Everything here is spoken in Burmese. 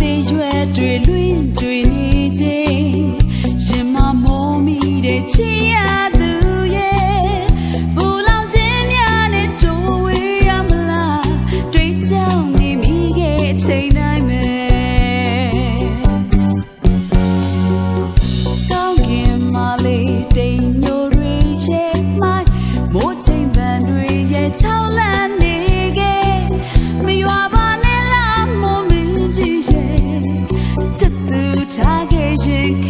သေးရွယ်တွေလွင်တွေနေခြင်းရင်မမောမိတဲ့ချီရသူရဲ့ဘူလောင်ခြင်းများနဲ့တိုးဝေးရမလားတွေ့ကြောင်နေမိခဲ့ချိန် ta gecik